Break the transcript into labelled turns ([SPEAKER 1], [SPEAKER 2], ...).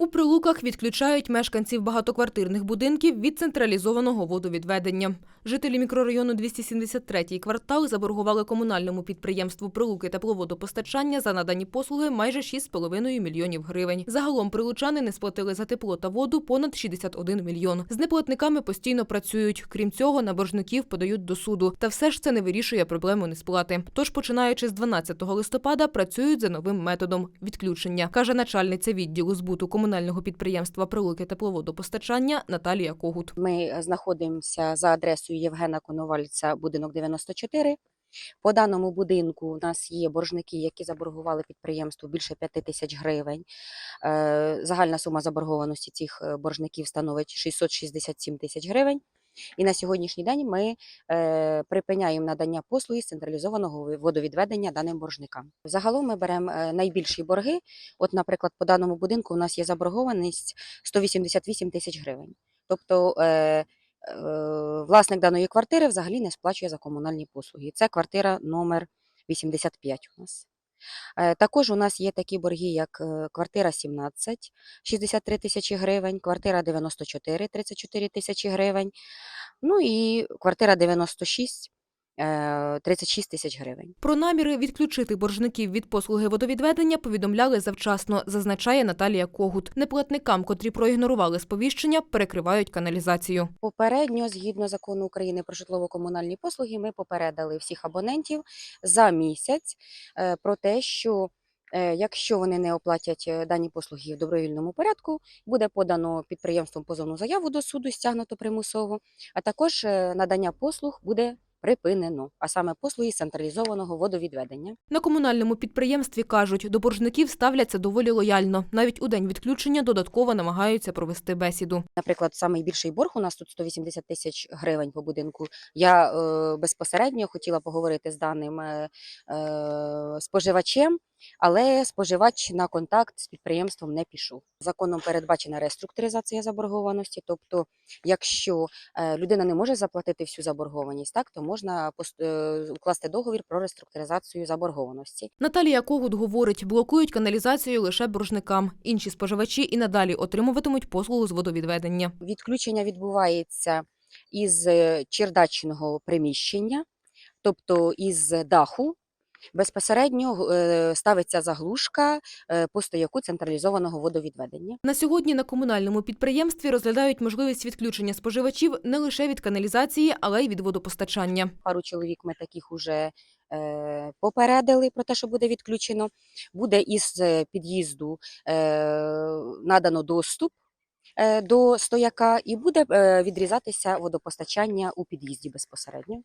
[SPEAKER 1] У прилуках відключають мешканців багатоквартирних будинків від централізованого водовідведення. Жителі мікрорайону 273-й квартал заборгували комунальному підприємству Прилуки тепловодопостачання за надані послуги майже 6,5 мільйонів гривень. Загалом прилучани не сплатили за тепло та воду понад 61 мільйон. З неплатниками постійно працюють. Крім цього, на боржників подають до суду. Та все ж це не вирішує проблему несплати. Тож, починаючи з 12 листопада, працюють за новим методом відключення, каже начальниця відділу збуту комунального підприємства Прилуки тепловодопостачання Наталія Когут.
[SPEAKER 2] Ми е, знаходимося за адресою Євгена Коновальця, будинок 94. По даному будинку у нас є боржники, які заборгували підприємству більше 5 тисяч гривень. Е, Загальна сума заборгованості цих е, боржників становить 667 тисяч гривень. І на сьогоднішній день ми е, припиняємо надання послуги з централізованого водовідведення даним боржникам. Загалом ми беремо е, найбільші борги. От, наприклад, по даному будинку у нас є заборгованість 188 тисяч гривень. Тобто е, е, власник даної квартири взагалі не сплачує за комунальні послуги. Це квартира номер 85 у нас. Е, Також у нас є такі борги, як е, квартира 17, 63 тисячі гривень, квартира 94, 34 тисячі гривень, ну і квартира 96, е, 36 тисяч гривень.
[SPEAKER 1] Про наміри відключити боржників від послуги водовідведення повідомляли завчасно, зазначає Наталія Когут. Неплатникам, котрі проігнорували сповіщення, перекривають каналізацію.
[SPEAKER 2] Попередньо, згідно закону України про житлово-комунальні послуги, ми попередили всіх абонентів за місяць е, про те, що е, якщо вони не оплатять е, дані послуги в добровільному порядку, буде подано підприємством позовну заяву до суду, стягнуто примусово, а також е, надання послуг буде припинено, а саме послуги централізованого водовідведення.
[SPEAKER 1] На комунальному підприємстві кажуть, до боржників ставляться доволі лояльно. Навіть у день відключення додатково намагаються провести бесіду.
[SPEAKER 2] Наприклад, найбільший борг у нас тут 180 тисяч гривень по будинку. Я е, безпосередньо хотіла поговорити з даним е, е, споживачем, але споживач на контакт з підприємством не пішов. Законом передбачена реструктуризація заборгованості. Тобто, якщо е, людина не може заплатити всю заборгованість, так то можна е, укласти договір про реструктуризацію заборгованості.
[SPEAKER 1] Наталія Когут говорить, блокують каналізацію лише боржникам. Інші споживачі і надалі отримуватимуть послугу з водовідведення.
[SPEAKER 2] Відключення відбувається із е, чердачного приміщення, тобто із даху. Безпосередньо е, ставиться заглушка е, по стояку централізованого водовідведення.
[SPEAKER 1] На сьогодні на комунальному підприємстві розглядають можливість відключення споживачів не лише від каналізації, але й від водопостачання.
[SPEAKER 2] Пару чоловік ми таких уже е, попередили про те, що буде відключено. Буде із під'їзду надано доступ до стояка і буде відрізатися водопостачання у під'їзді безпосередньо.